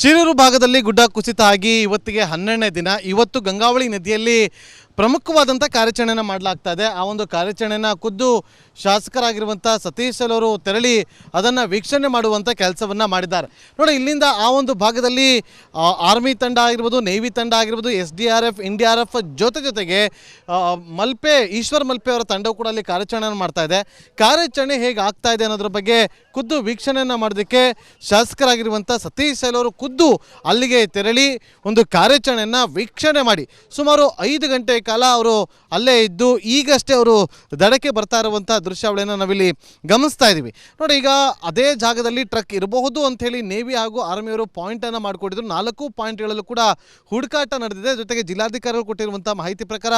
ಶಿರೂರು ಭಾಗದಲ್ಲಿ ಗುಡ್ಡ ಕುಸಿತ ಆಗಿ ಇವತ್ತಿಗೆ ಹನ್ನೆರಡನೇ ದಿನ. ಇವತ್ತು ಗಂಗಾವಳಿ ನದಿಯಲ್ಲಿ ಪ್ರಮುಖವಾದಂಥ ಕಾರ್ಯಾಚರಣೆಯನ್ನು ಮಾಡಲಾಗ್ತಾ ಇದೆ ಆ ಒಂದು ಕಾರ್ಯಾಚರಣೆಯನ್ನು ಖುದ್ದು ಶಾಸಕರಾಗಿರುವಂಥ ಸತೀಶ್ ಅವರು ತೆರಳಿ ಅದನ್ನು ವೀಕ್ಷಣೆ ಮಾಡುವಂಥ ಕೆಲಸವನ್ನು ಮಾಡಿದ್ದಾರೆ. ನೋಡಿ, ಇಲ್ಲಿಂದ ಆ ಒಂದು ಭಾಗದಲ್ಲಿ ಆರ್ಮಿ ತಂಡ ಆಗಿರ್ಬೋದು, ನೇವಿ ತಂಡ ಆಗಿರ್ಬೋದು, S D R F, N D R F ಜೊತೆ ಜೊತೆಗೆ ಮಲ್ಪೆ, ಈಶ್ವರ್ ಮಲ್ಪೆ ಅವರ ತಂಡವು ಕೂಡ ಅಲ್ಲಿ ಕಾರ್ಯಾಚರಣೆಯನ್ನು ಮಾಡ್ತಾ ಇದೆ. ಕಾರ್ಯಾಚರಣೆ ಹೇಗೆ ಆಗ್ತಾ ಇದೆ ಅನ್ನೋದ್ರ ಬಗ್ಗೆ ಖುದ್ದು ವೀಕ್ಷಣೆಯನ್ನು ಮಾಡೋದಕ್ಕೆ ಶಾಸಕರಾಗಿರುವಂಥ ಸತೀಶ್ ಅವರು ಖುದ್ದು ಅಲ್ಲಿಗೆ ತೆರಳಿ ಒಂದು ಕಾರ್ಯಾಚರಣೆಯನ್ನು ವೀಕ್ಷಣೆ ಮಾಡಿ. ಸುಮಾರು ಐದು ಗಂಟೆ ಕಾಲ ಅವರು ಅಲ್ಲೇ ಇದ್ದು ಈಗಷ್ಟೇ ಅವರು ದಡಕ್ಕೆ ಬರ್ತಾ ಇರುವಂಥ ದೃಶ್ಯಾವಳಿಯನ್ನು ನಾವಿಲ್ಲಿ ಗಮನಿಸ್ತಾ ಇದ್ದೀವಿ. ನೋಡಿ, ಈಗ ಅದೇ ಜಾಗದಲ್ಲಿ ಟ್ರಕ್ ಇರಬಹುದು ಅಂಥೇಳಿ ನೇವಿ ಹಾಗೂ ಆರ್ಮಿಯವರು ಪಾಯಿಂಟನ್ನು ಮಾಡಿಕೊಟ್ಟಿದ್ರು ನಾಲ್ಕು ಪಾಯಿಂಟ್ಗಳಲ್ಲೂ ಕೂಡ ಹುಡುಕಾಟ ನಡೆದಿದೆ. ಜೊತೆಗೆ ಜಿಲ್ಲಾಧಿಕಾರಿಗಳು ಕೊಟ್ಟಿರುವಂಥ ಮಾಹಿತಿ ಪ್ರಕಾರ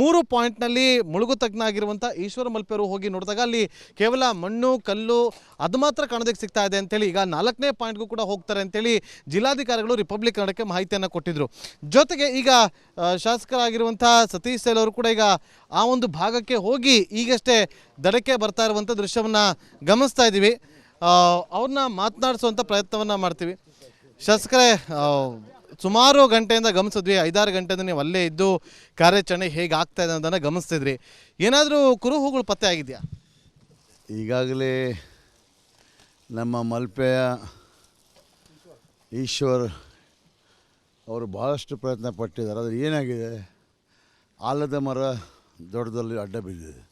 ಮೂರು ಪಾಯಿಂಟ್ನಲ್ಲಿ ಮುಳುಗು ತಜ್ಞ ಆಗಿರುವಂಥ ಈಶ್ವರ ಮಲ್ಪೆಯವರು ಹೋಗಿ ನೋಡಿದಾಗ ಅಲ್ಲಿ ಕೇವಲ ಮಣ್ಣು, ಕಲ್ಲು ಅದು ಮಾತ್ರ ಕಾಣೋದಕ್ಕೆ ಸಿಗ್ತಾ ಇದೆ ಅಂತೇಳಿ ಈಗ ನಾಲ್ಕನೇ ಪಾಯಿಂಟ್ಗೂ ಕೂಡ ಹೋಗ್ತಾರೆ ಅಂತೇಳಿ ಜಿಲ್ಲಾಧಿಕಾರಿಗಳು ರಿಪಬ್ಲಿಕ್ ಕನ್ನಡಕ್ಕೆ ಮಾಹಿತಿಯನ್ನು ಕೊಟ್ಟಿದ್ರು. ಜೊತೆಗೆ ಈಗ ಶಾಸಕರಾಗಿರುವಂಥ ಸತೀಶ್ ಸೈಲ್ ಅವರು ಕೂಡ ಈಗ ಆ ಒಂದು ಭಾಗಕ್ಕೆ ಹೋಗಿ ಈಗಷ್ಟೇ ದಡಕ್ಕೆ ಬರ್ತಾ ಇರುವಂಥ ದೃಶ್ಯವನ್ನು ಗಮನಿಸ್ತಾ ಇದ್ದೀವಿ. ಅವ್ರನ್ನ ಮಾತನಾಡಿಸುವಂಥ ಪ್ರಯತ್ನವನ್ನು ಮಾಡ್ತೀವಿ. ಶಾಸಕರೇ ಸುಮಾರು ಗಂಟೆಯಿಂದ ಗಮನಿಸಿದ್ವಿ, ಐದಾರು ಗಂಟೆಯಿಂದ ನೀವು ಅಲ್ಲೇ ಇದ್ದು ಕಾರ್ಯಾಚರಣೆ ಹೇಗೆ ಆಗ್ತಾ ಇದೆ ಗಮನಿಸ್ತಿದ್ರಿ ಏನಾದರೂ ಕುರುಹುಗಳು ಪತ್ತೆ ಆಗಿದೆಯಾ? ಈಗಾಗಲೇ ನಮ್ಮ ಮಲ್ಪೆಯ ಈಶ್ವರ್ ಅವರು ಭಾಳಷ್ಟು ಪ್ರಯತ್ನ ಪಟ್ಟಿದ್ದಾರೆ. ಆದರೆ ಏನಾಗಿದೆ? ಆಲದ ಮರ ದೊಡ್ಡದಲ್ಲಿ ಅಡ್ಡ ಬಿದ್ದಿದೆ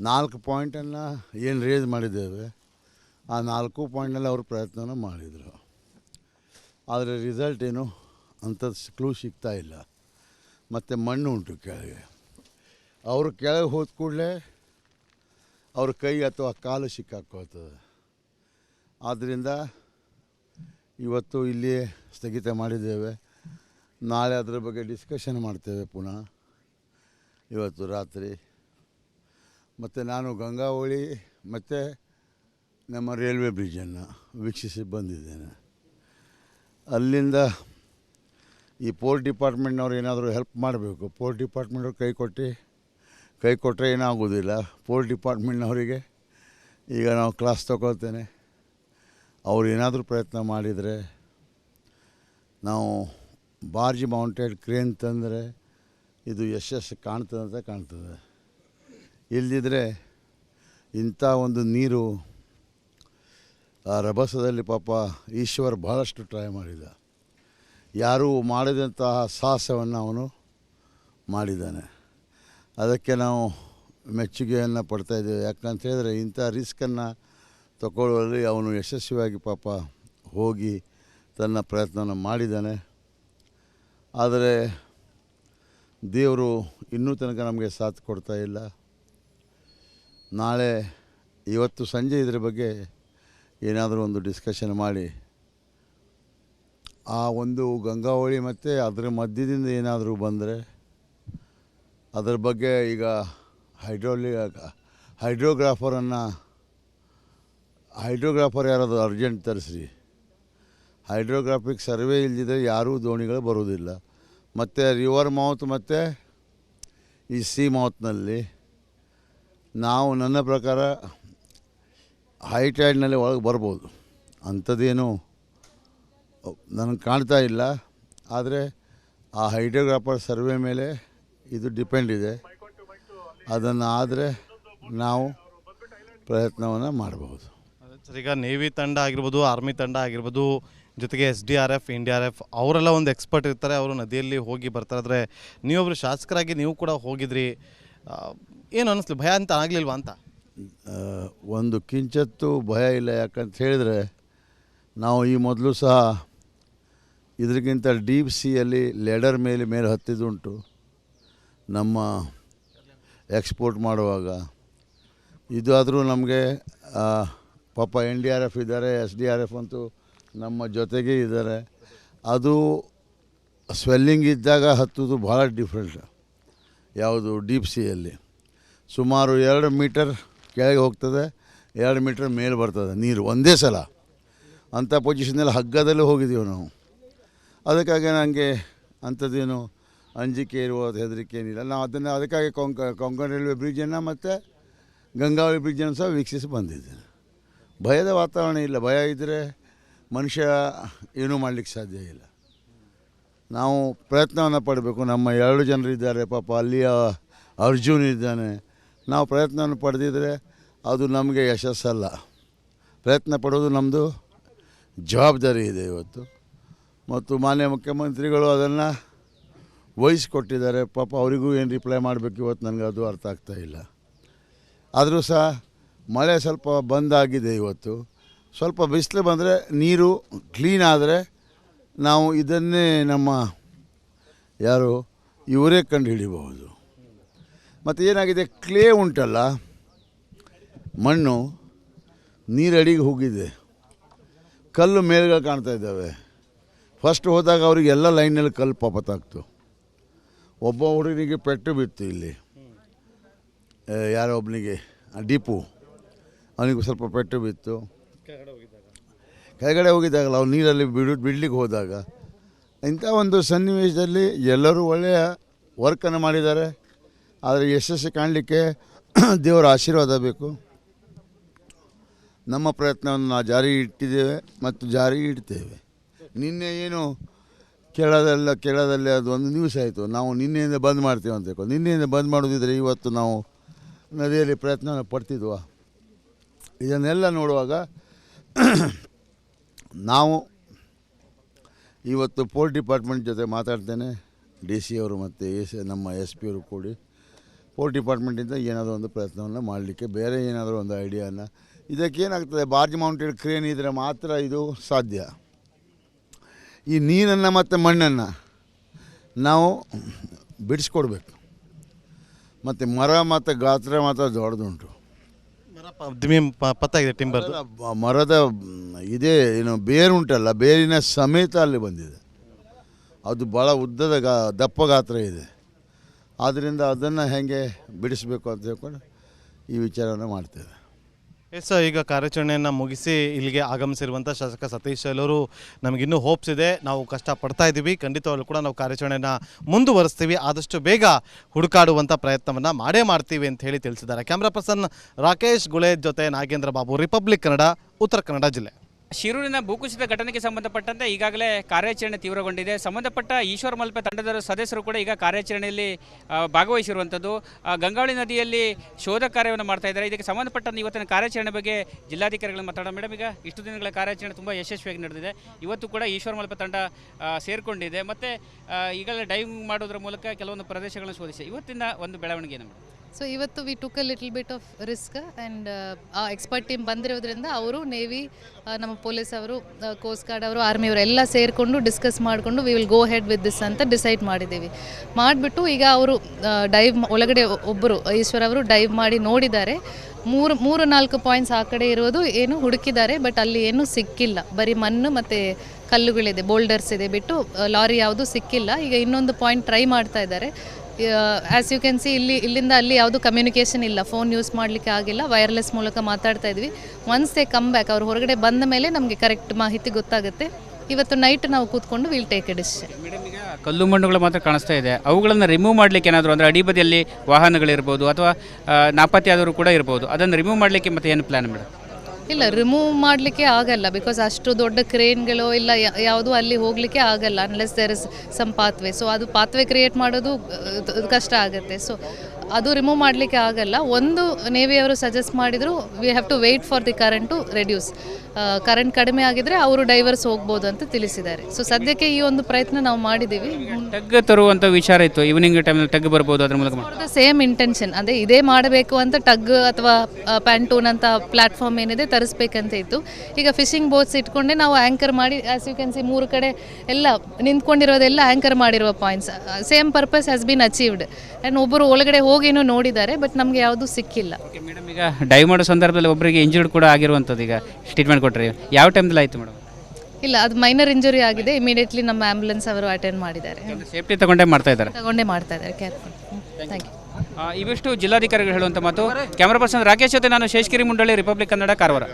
ನಾಲ್ಕು ಪಾಯಿಂಟನ್ನು ಏನು ರೇಸ್ ಮಾಡಿದ್ದೇವೆ, ಆ ನಾಲ್ಕು ಪಾಯಿಂಟ್ನಲ್ಲಿ ಅವರು ಪ್ರಯತ್ನ ಮಾಡಿದರು. ಆದರೆ ರಿಸಲ್ಟ್ ಏನು ಅಂಥದ್ದು ಕ್ಲೂ ಸಿಗ್ತಾ ಇಲ್ಲ. ಮತ್ತು ಮಣ್ಣು ಉಂಟು ಕೆಳಗೆ. ಅವರು ಕೆಳಗೆ ಹೋದ ಕೂಡಲೇ ಅವ್ರ ಕೈ ಅಥವಾ ಕಾಲು ಸಿಕ್ಕಾಕೋತದೆ ಆದ್ದರಿಂದ ಇವತ್ತು ಇಲ್ಲಿ ಸ್ಥಗಿತ ಮಾಡಿದ್ದೇವೆ. ನಾಳೆ ಅದರ ಬಗ್ಗೆ ಡಿಸ್ಕಷನ್ ಮಾಡ್ತೇವೆ ಪುನಃ. ಇವತ್ತು ರಾತ್ರಿ. ಮತ್ತು ನಾನು ಗಂಗಾವಳಿ, ಮತ್ತು ನಮ್ಮ ರೈಲ್ವೆ ಬ್ರಿಡ್ಜನ್ನು ವೀಕ್ಷಿಸಿ ಬಂದಿದ್ದೇನೆ. ಅಲ್ಲಿಂದ ಈ ಪೋರ್ಟ್ ಡಿಪಾರ್ಟ್ಮೆಂಟ್ನವ್ರು ಏನಾದರೂ ಹೆಲ್ಪ್ ಮಾಡಬೇಕು. ಪೋರ್ಟ್ ಡಿಪಾರ್ಟ್ಮೆಂಟವ್ರು ಕೈ ಕೊಟ್ಟು, ಕೈ ಕೊಟ್ಟರೆ ಏನಾಗೋದಿಲ್ಲ. ಪೋರ್ಟ್ ಡಿಪಾರ್ಟ್ಮೆಂಟ್ನವರಿಗೆ ಈಗ ನಾವು ಕ್ಲಾಸ್ ತಗೊಳ್ತೇನೆ. ಅವ್ರು ಏನಾದರೂ ಪ್ರಯತ್ನ ಮಾಡಿದರೆ ನಾವು ಬಾರ್ಜ್ ಮೌಂಟೆಡ್ ಕ್ರೇನ್ ತಂದರೆ ಇದು ಯಶಸ್ಸು ಕಾಣ್ತದೆ ಅಂತ ಕಾಣ್ತದೆ. ಇಲ್ಲದಿದ್ದರೆ ಇಂಥ ಒಂದು ನೀರು ಆ ರಭಸದಲ್ಲಿ ಪಾಪ ಈಶ್ವರ್ ಭಾಳಷ್ಟು ಟ್ರೈ ಮಾಡಿದ. ಯಾರೂ ಮಾಡಿದಂತಹ ಸಾಹಸವನ್ನು ಅವನು ಮಾಡಿದ್ದಾನೆ. ಅದಕ್ಕೆ ನಾವು ಮೆಚ್ಚುಗೆಯನ್ನು ಪಡ್ತಾಯಿದ್ದೇವೆ ಯಾಕಂತ ಹೇಳಿದ್ರೆ ಇಂಥ ರಿಸ್ಕನ್ನು ತಗೊಳ್ಳುವಲ್ಲಿ ಅವನು ಯಶಸ್ವಿಯಾಗಿ ಪಾಪ ಹೋಗಿ ತನ್ನ ಪ್ರಯತ್ನವನ್ನು ಮಾಡಿದ್ದಾನೆ. ಆದರೆ ದೇವರು ಇನ್ನೂ ತನಕ ನಮಗೆ ಸಾಥ್ ಕೊಡ್ತಾ ಇಲ್ಲ. ನಾಳೆ ಇವತ್ತು ಸಂಜೆ ಇದ್ರ ಬಗ್ಗೆ ಏನಾದರೂ ಒಂದು ಡಿಸ್ಕಷನ್ ಮಾಡಿ. ಆ ಒಂದು ಗಂಗಾವಳಿ ಮತ್ತು ಅದರ ಮಧ್ಯದಿಂದ ಏನಾದರೂ ಬಂದರೆ ಅದರ ಬಗ್ಗೆ ಈಗ ಹೈಡ್ರೋಲಿ, ಹೈಡ್ರೋಗ್ರಾಫರನ್ನು, ಹೈಡ್ರೋಗ್ರಾಫರ್ ಯಾರಾದರೂ ಅರ್ಜೆಂಟ್ ತರಿಸ್ರಿ. ಹೈಡ್ರೋಗ್ರಾಫಿಕ್ ಸರ್ವೆ ಇಲ್ಲದಿದ್ದರೆ ಯಾರೂ ದೋಣಿಗಳು ಬರೋದಿಲ್ಲ. ಮತ್ತು ರಿವರ್ ಮೌತ್ ಮತ್ತು ಈ ಸಿ ಮೌತ್ನಲ್ಲಿ ನಾವು ನನ್ನ ಪ್ರಕಾರ ಹೈ ಟೈಡ್ನಲ್ಲಿ ಒಳಗೆ ಬರ್ಬೋದು. ಅಂಥದ್ದೇನು ನನಗೆ ಕಾಣ್ತಾ ಇಲ್ಲ. ಆದರೆ ಆ ಹೈಡ್ರೋಗ್ರಾಫರ್ ಸರ್ವೆ ಮೇಲೆ ಇದು ಡಿಪೆಂಡ್ ಇದೆ. ಅದನ್ನು ಆದರೆ ನಾವು ಪ್ರಯತ್ನವನ್ನು ಮಾಡಬಹುದು. ಸರ್, ಈಗ ನೇವಿ ತಂಡ ಆಗಿರ್ಬೋದು ಆರ್ಮಿ ತಂಡ ಆಗಿರ್ಬೋದು ಜೊತೆಗೆ S D R F, N D R F ಅವರೆಲ್ಲ ಒಂದು ಎಕ್ಸ್ಪರ್ಟ್ ಇರ್ತಾರೆ. ಅವರು ನದಿಯಲ್ಲಿ ಹೋಗಿ ಬರ್ತಾರೆ. ಆದರೆ ನೀವೊಬ್ಬರು ಶಾಸಕರಾಗಿ ನೀವು ಕೂಡ ಹೋಗಿದ್ರಿ. ಏನು ಅನ್ನಿಸ್ಲಿ ಭಯ ಅಂತ ಆಗಲಿಲ್ವಾ ಅಂತ? ಒಂದು ಕಿಂಚತ್ತು ಭಯ ಇಲ್ಲ. ಯಾಕಂತ ಹೇಳಿದರೆ ನಾವು ಈ ಮೊದಲು ಸಹ ಇದಕ್ಕಿಂತ ಡೀಪ್ ಸಿಯಲ್ಲಿ ಲೆಡರ್ ಮೇಲೆ ಮೇಲೆ ಹತ್ತಿದ್ದುಂಟು. ನಮ್ಮ ಎಕ್ಸ್ಪೋರ್ಟ್ ಮಾಡುವಾಗ. ಇದಾದರೂ ನಮಗೆ ಪಾಪ ಎನ್ ಡಿ ಆರ್ ಎಫ್ ಇದ್ದಾರೆ, ಎಸ್ ಡಿ ಆರ್ ಎಫ್ ಅಂತೂ ನಮ್ಮ ಜೊತೆಗೆ ಇದ್ದಾರೆ. ಅದು ಸ್ವೆಲ್ಲಿಂಗ್ ಇದ್ದಾಗ ಹತ್ತೋದು ಭಾಳ ಡಿಫ್ರೆಂಟ್ ಯಾವುದು ಡೀಪ್ ಸಿಯಲ್ಲಿ ಸುಮಾರು ಎರಡು ಮೀಟರ್ ಕೆಳಗೆ ಹೋಗ್ತದೆ, ಎರಡು ಮೀಟರ್ ಮೇಲೆ ಬರ್ತದೆ ನೀರು, ಒಂದೇ ಸಲ. ಅಂಥ ಪೊಸಿಷನಲ್ಲಿ ಹಗ್ಗದಲ್ಲಿ ಹೋಗಿದ್ದೀವಿ ನಾವು. ಅದಕ್ಕಾಗಿ ನನಗೆ ಅಂಥದ್ದೇನು ಅಂಜಿಕೆ ಇರುವ ಹೆದರಿಕೆ ಏನಿಲ್ಲ. ನಾವು ಅದನ್ನು ಅದಕ್ಕಾಗಿ ಕೊಂಕ, ಕೊಂಕಣ ರೈಲ್ವೆ ಬ್ರಿಡ್ಜನ್ನು ಮತ್ತು ಗಂಗಾವಳಿ ಬ್ರಿಡ್ಜನ್ನು ಸಹ ವೀಕ್ಷಿಸಿ ಬಂದಿದ್ದೇನೆ. ಭಯದ ವಾತಾವರಣ ಇಲ್ಲ. ಭಯ ಇದ್ದರೆ ಮನುಷ್ಯ ಏನೂ ಮಾಡಲಿಕ್ಕೆ ಸಾಧ್ಯ ಇಲ್ಲ. ನಾವು ಪ್ರಯತ್ನವನ್ನು ಪಡಬೇಕು. ನಮ್ಮ ಎರಡು ಜನರಿದ್ದಾರೆ ಪಾಪ ಅಲ್ಲಿಯ ಅರ್ಜುನ್ ಇದ್ದಾನೆ. ನಾವು ಪ್ರಯತ್ನವನ್ನು ಪಡೆದಿದ್ದರೆ ಅದು ನಮಗೆ ಯಶಸ್ಸಲ್ಲ. ಪ್ರಯತ್ನ ಪಡೋದು ನಮ್ಮದು ಜವಾಬ್ದಾರಿ ಇದೆ ಇವತ್ತು. ಮತ್ತು ಮಾನ್ಯ ಮುಖ್ಯಮಂತ್ರಿಗಳು ಅದನ್ನು ವಹಿಸ್ಕೊಟ್ಟಿದ್ದಾರೆ. ಪಾಪ ಅವರಿಗೂ ಏನು ರಿಪ್ಲೈ ಮಾಡಬೇಕು ಇವತ್ತು ನನಗೆ ಅದು ಅರ್ಥ ಆಗ್ತಾ ಇಲ್ಲ. ಆದರೂ ಸಹ ಮಳೆ ಸ್ವಲ್ಪ ಬಂದಾಗಿದೆ ಇವತ್ತು. ಸ್ವಲ್ಪ ಬಿಸಿಲು ಬಂದರೆ ನೀರು ಕ್ಲೀನ್ ಆದರೆ ನಾವು ಇದನ್ನೇ ನಮ್ಮ ಯಾರು ಇವರೇ ಕಂಡು ಹಿಡಿಬಹುದು ಮತ್ತು ಏನಾಗಿದೆ, ಕ್ಲೇ ಉಂಟಲ್ಲ, ಮಣ್ಣು, ನೀರಡಿಗೆ ಹೋಗಿದೆ. ಕಲ್ಲು ಮೇಲ್ಗಳು ಕಾಣ್ತಾ ಇದ್ದಾವೆ. ಫಸ್ಟ್ ಹೋದಾಗ ಅವರಿಗೆ ಎಲ್ಲ ಲೈನಲ್ಲಿ ಕಲ್ಲು ಪಾಪ ತಾಕ್ತು ಒಬ್ಬ ಹುಡುಗನಿಗೆ ಪೆಟ್ಟು ಬಿತ್ತು ಇಲ್ಲಿ. ಯಾರೋ ಒಬ್ಬನಿಗೆ ಡಿಪು ಅವನಿಗೆ ಸ್ವಲ್ಪ ಪೆಟ್ಟು ಬಿತ್ತು. ಕೆಳಗಡೆ ಹೋಗಿದ್ದಾಗಲ್ಲ ಅವ್ರು ನೀರಲ್ಲಿ ಬಿಡು, ಬಿಡ್ಲಿಕ್ಕೆ ಹೋದಾಗ. ಇಂಥ ಒಂದು ಸನ್ನಿವೇಶದಲ್ಲಿ ಎಲ್ಲರೂ ಒಳ್ಳೆಯ ವರ್ಕನ್ನು ಮಾಡಿದ್ದಾರೆ. ಆದರೆ ಯಶಸ್ಸು ಕಾಣಲಿಕ್ಕೆ ದೇವರ ಆಶೀರ್ವಾದ ಬೇಕು. ನಮ್ಮ ಪ್ರಯತ್ನವನ್ನು ನಾವು ಜಾರಿ ಇಟ್ಟಿದ್ದೇವೆ ಮತ್ತು ಜಾರಿ ಇಡ್ತೇವೆ. ನಿನ್ನೆ ಏನು ಕೆಳದಲ್ಲ, ಕೇಳೋದಲ್ಲೇ ಅದು ಒಂದು ನ್ಯೂಸ್ ಆಯಿತು. ನಾವು ನಿನ್ನೆಯಿಂದ ಬಂದ್ ಮಾಡ್ತೀವಿ ಅಂತ ನಿನ್ನೆಯಿಂದ ಬಂದ್ ಮಾಡೋದಿದ್ರೆ ಇವತ್ತು ನಾವು ನದಿಯಲ್ಲಿ ಪ್ರಯತ್ನ ಪಡ್ತಿದ್ವ? ಇದನ್ನೆಲ್ಲ ನೋಡುವಾಗ ನಾವು ಇವತ್ತು ಪೋಲ್ ಡಿಪಾರ್ಟ್ಮೆಂಟ್ ಜೊತೆ ಮಾತಾಡ್ತೇನೆ. ಡಿ ಸಿ ಅವರು ಮತ್ತು ಎಸ್ ನಮ್ಮ ಎಸ್ ಪಿ ಅವರು ಕೂಡಿ. ಪೋಲ್ ಡಿಪಾರ್ಟ್ಮೆಂಟಿಂದ ಏನಾದರೂ ಒಂದು ಪ್ರಯತ್ನವನ್ನು ಮಾಡಲಿಕ್ಕೆ, ಬೇರೆ ಏನಾದರೂ ಒಂದು ಐಡಿಯಾನ. ಇದಕ್ಕೇನಾಗ್ತದೆ, ಬಾರ್ಜ್ ಮೌಂಟೆಡ್ ಕ್ರೇನ್ ಇದ್ದರೆ ಮಾತ್ರ ಇದು ಸಾಧ್ಯ. ಈ ನೀರನ್ನು ಮತ್ತು ಮಣ್ಣನ್ನು ನಾವು ಬಿಡಿಸ್ಕೊಡ್ಬೇಕು. ಮತ್ತು ಮರ ಮತ್ತು ಗಾತ್ರ ಮಾತ್ರ ದೊಡ್ಡದುಂಟು. ಪತ್ತಾಗಿದೆ ಟಿಂಬರ್ ಮರದ ಇದೇ ಏನು, ಬೇರು ಉಂಟಲ್ಲ, ಬೇರಿನ ಸಮೇತ ಅಲ್ಲಿ ಬಂದಿದೆ. ಅದು ಭಾಳ ಉದ್ದದ ಗಾ, ದಪ್ಪ ಗಾತ್ರ ಇದೆ. ಆದ್ದರಿಂದ ಅದನ್ನು ಹೇಗೆ ಬಿಡಿಸಬೇಕು ಅಂತ ಹೇಳ್ಕೊಂಡು ಈ ವಿಚಾರವನ್ನು ಮಾಡ್ತೇವೆ. ಎಸ್ ಈಗ ಕಾರ್ಯಾಚರಣೆಯನ್ನು ಮುಗಿಸಿ ಇಲ್ಲಿಗೆ ಆಗಮಿಸಿರುವಂಥ ಶಾಸಕ ಸತೀಶ್ ಎಲ್ಲರೂ ನಮಗಿನ್ನೂ ಹೋಪ್ಸ್ ಇದೆ. ನಾವು ಕಷ್ಟ ಪಡ್ತಾ ಇದ್ದೀವಿ. ಖಂಡಿತವಾಗ್ಲೂ ಕೂಡ ನಾವು ಕಾರ್ಯಾಚರಣೆಯನ್ನು ಮುಂದುವರಿಸ್ತೀವಿ. ಆದಷ್ಟು ಬೇಗ ಹುಡುಕಾಡುವಂಥ ಪ್ರಯತ್ನವನ್ನು ಮಾಡೇ ಮಾಡ್ತೀವಿ ಅಂತ ಹೇಳಿ ತಿಳಿಸಿದ್ದಾರೆ. ಕ್ಯಾಮ್ರಾ ಪರ್ಸನ್ ರಾಕೇಶ್ ಗುಳೆ ಜೊತೆ ನಾಗೇಂದ್ರ ಬಾಬು, ರಿಪಬ್ಲಿಕ್ ಕನ್ನಡ, ಉತ್ತರ ಕನ್ನಡ ಜಿಲ್ಲೆ. ಶಿರೂರಿನ ಭೂಕುಸಿತ ಘಟನೆಗೆ ಸಂಬಂಧಪಟ್ಟಂತೆ ಈಗಾಗಲೇ ಕಾರ್ಯಾಚರಣೆ ತೀವ್ರಗೊಂಡಿದೆ. ಸಂಬಂಧಪಟ್ಟ ಈಶ್ವರ ಮಲ್ಪೆ ತಂಡದ ಸದಸ್ಯರು ಕೂಡ ಈಗ ಕಾರ್ಯಾಚರಣೆಯಲ್ಲಿ ಭಾಗವಹಿಸಿರುವಂಥದ್ದು. ಗಂಗಾವಳಿ ನದಿಯಲ್ಲಿ ಶೋಧ ಕಾರ್ಯವನ್ನು ಮಾಡ್ತಾ ಇದ್ದಾರೆ. ಇದಕ್ಕೆ ಸಂಬಂಧಪಟ್ಟಂತೆ ಇವತ್ತಿನ ಕಾರ್ಯಾಚರಣೆ ಬಗ್ಗೆ ಜಿಲ್ಲಾಧಿಕಾರಿಗಳು ಮಾತಾಡೋಣ. ಮೇಡಮ್, ಈಗ ಇಷ್ಟು ದಿನಗಳ ಕಾರ್ಯಾಚರಣೆ ತುಂಬ ಯಶಸ್ವಿಯಾಗಿ ನಡೆದಿದೆ. ಇವತ್ತು ಕೂಡ ಈಶ್ವರ ಮಲ್ಪೆ ತಂಡ ಸೇರಿಕೊಂಡಿದೆ. ಮತ್ತು ಈಗಲೇ ಡೈವಿಂಗ್ ಮಾಡೋದ್ರ ಮೂಲಕ ಕೆಲವೊಂದು ಪ್ರದೇಶಗಳನ್ನು ಶೋಧಿಸಿ. ಇವತ್ತಿನ ಒಂದು ಬೆಳವಣಿಗೆ ಮೇಡಮ್ ಸೊ ಇವತ್ತು we took a little bit of risk and ಆ ಎಕ್ಸ್ಪರ್ಟ್ ಟೀಮ್ ಬಂದಿರೋದ್ರಿಂದ ಅವರು ನೇವಿ ನಮ್ಮ ಪೊಲೀಸ್ ಅವರು ಕೋಸ್ಟ್ ಗಾರ್ಡ್ ಅವರು ಆರ್ಮಿ ಅವರು ಎಲ್ಲ ಸೇರಿಕೊಂಡು ಡಿಸ್ಕಸ್ ಮಾಡಿಕೊಂಡು we will go head with this ಅಂತ ಡಿಸೈಡ್ ಮಾಡಿದ್ದೀವಿ. ಮಾಡಿಬಿಟ್ಟು ಈಗ ಅವರು ಡೈವ್ ಒಳಗಡೆ ಒಬ್ಬರು ಈಶ್ವರ್ ಅವರು ಡೈವ್ ಮಾಡಿ ನೋಡಿದ್ದಾರೆ. ಮೂರು ಮೂರು, ನಾಲ್ಕು ಪಾಯಿಂಟ್ಸ್ ಆ ಕಡೆ ಇರೋದು ಏನು ಹುಡುಕಿದ್ದಾರೆ ಬಟ್ ಅಲ್ಲಿ ಏನು ಸಿಕ್ಕಿಲ್ಲ. ಬರೀ ಮಣ್ಣು ಮತ್ತು ಕಲ್ಲುಗಳಿದೆ ಬೋಲ್ಡರ್ಸ್ ಇದೆ ಬಿಟ್ಟು ಲಾರಿ ಯಾವುದು ಸಿಕ್ಕಿಲ್ಲ. ಈಗ ಇನ್ನೊಂದು ಪಾಯಿಂಟ್ ಟ್ರೈ ಮಾಡ್ತಾ ಇದ್ದಾರೆ. ಆ್ಯಸ್ ಯು ಕ್ಯಾನ್ ಸಿ ಇಲ್ಲಿ, ಇಲ್ಲಿಂದ ಅಲ್ಲಿ ಯಾವುದು ಕಮ್ಯುನಿಕೇಷನ್ ಇಲ್ಲ. ಫೋನ್ ಯೂಸ್ ಮಾಡಲಿಕ್ಕೆ ಆಗಿಲ್ಲ. ವೈರ್ಲೆಸ್ ಮೂಲಕ ಮಾತಾಡ್ತಾ ಇದ್ವಿ. ಒನ್ಸ್ ದೇ ಕಮ್ ಬ್ಯಾಕ್ ಅವ್ರು ಹೊರಗಡೆ ಬಂದ ಮೇಲೆ ನಮಗೆ ಕರೆಕ್ಟ್ ಮಾಹಿತಿ ಗೊತ್ತಾಗುತ್ತೆ. ಇವತ್ತು ನೈಟ್ ನಾವು ಕೂತ್ಕೊಂಡು ವಿಲ್ ಟೇಕ್ ಎ ಈಗ ಕಲ್ಲು ಮಣ್ಣುಗಳು ಮಾತ್ರ ಕಾಣಿಸ್ತಾ ಇದೆ. ಅವುಗಳನ್ನು ರಿಮೂವ್ ಮಾಡಲಿಕ್ಕೆ ಏನಾದರೂ ಅಂದರೆ ಅಡಿಬದಿಯಲ್ಲಿ ವಾಹನಗಳಿರ್ಬೋದು ಅಥವಾ ನಾಪತ್ತೆ ಆದವರು ಕೂಡ ಇರ್ಬೋದು. ಅದನ್ನು ರಿಮೂವ್ ಮಾಡಲಿಕ್ಕೆ ಮತ್ತೆ ಏನು ಪ್ಲ್ಯಾನ್ ಮೇಡಮ್ ಇಲ್ಲ ರಿಮೂವ್ ಮಾಡಲಿಕ್ಕೆ ಆಗಲ್ಲ ಬಿಕಾಸ್ ಅಷ್ಟು ದೊಡ್ಡ ಕ್ರೇನ್ಗಳು ಇಲ್ಲ ಯಾವುದು ಅಲ್ಲಿ ಹೋಗಲಿಕ್ಕೆ ಆಗಲ್ಲ unless there is some pathway so ಅದು ಪಾತ್ವೆ ಕ್ರಿಯೇಟ್ ಮಾಡೋದು ಕಷ್ಟ ಆಗುತ್ತೆ. ಸೊ ಅದು ರಿಮೂವ್ ಮಾಡಲಿಕ್ಕೆ ಆಗಲ್ಲ. ಒಂದು ನೇವಿಯವರು ಸಜೆಸ್ಟ್ ಮಾಡಿದರು we have to wait for the current to reduce current ಕಡಿಮೆ ಆಗಿದ್ರೆ ಅವರು ಡೈವರ್ಸ್ ಹೋಗ್ಬೋದು ಅಂತ ತಿಳಿಸಿದ್ದಾರೆ. ಸೊ ಸದ್ಯಕ್ಕೆ ಈ ಒಂದು ಪ್ರಯತ್ನ ನಾವು ಮಾಡಿದ್ದೀವಿ. ಟಗ್ ತರುವಂಥ ವಿಚಾರ ಇತ್ತು. ಈವ್ನಿಂಗ್ ಟೈಮಲ್ಲಿ ಟಗ್ ಬರ್ಬೋದು ಅದ್ರ ಮೂಲಕ ಸೇಮ್ ಇಂಟೆನ್ಷನ್ ಅದೇ ಇದೇ ಮಾಡಬೇಕು ಅಂತ ಟಗ್ ಅಥವಾ ಪ್ಯಾಂಟೂನ್ ಅಂತ ಪ್ಲಾಟ್ಫಾರ್ಮ್ ಏನಿದೆ ತರಿಸ್ಬೇಕಂತ ಇತ್ತು. ಈಗ ಫಿಶಿಂಗ್ ಬೋಟ್ಸ್ ಇಟ್ಕೊಂಡೆ ನಾವು ಆ್ಯಂಕರ್ ಮಾಡಿ ಆಸ್ ಯು ಕ್ಯಾನ್ ಸಿ ಮೂರು ಕಡೆ ಎಲ್ಲ ನಿಂತ್ಕೊಂಡಿರೋದೆಲ್ಲ ಆ್ಯಂಕರ್ ಮಾಡಿರುವ points same purpose has been achieved and ಒಬ್ಬರು ಒಳಗಡೆ ಹೋಗೇನೋ ನೋಡಿದ್ದಾರೆ ಬಟ್ ನಮಗೆ ಯಾವುದು ಸಿಕ್ಕಿಲ್ಲ. ಓಕೆ ಮೇಡಮ್ ಈಗ ಡೈವ್ ಮಾಡೋ ಸಂದರ್ಭದಲ್ಲಿ ಒಬ್ಬರಿಗೆ ಇಂಜುರ್ಡ್ ಕೂಡ ಆಗಿರುವಂಥದ್ದು ಈಗ ಟ್ರೀಟ್ಮೆಂಟ್ ಕೊಟ್ಟರೆ ಯಾವ ಟೈಮ್ದಲ್ಲಿ ಆಯಿತು ಮೇಡಮ್ ಇಲ್ಲ ಅದು ಮೈನರ್ ಇಂಜುರಿ ಆಗಿದೆ ಇಮಿಡಿಯೇಟ್ಲಿ ನಮ್ಮ ಆ್ಯಂಬುಲೆನ್ಸ್ ಅವರು ಅಟೆಂಡ್ ಮಾಡಿದ್ದಾರೆ. ಸೇಫ್ಟಿ ತಗೊಂಡೇ ಮಾಡ್ತಾ ಇದ್ದಾರೆ. ತಗೊಂಡೇ ಮಾಡ್ತಾ ಇದ್ದಾರೆ ಕೇರ್ಫುಲ್ ಥ್ಯಾಂಕ್ ಯು ಆ, ಇವಿಷ್ಟು ಜಿಲ್ಲಾಧಿಕಾರಿಗಳು ಹೇಳುವಂಥ ಮಾತು. ಕ್ಯಾಮರಾ ಪರ್ಸನ್ ರಾಕೇಶ್ ಜೊತೆ ನಾನು ಶೇಷಗಿರಿ ಮುಂಡಳ್ಳಿ ರಿಪಬ್ಲಿಕ್ ಕನ್ನಡ ಕಾರವಾರ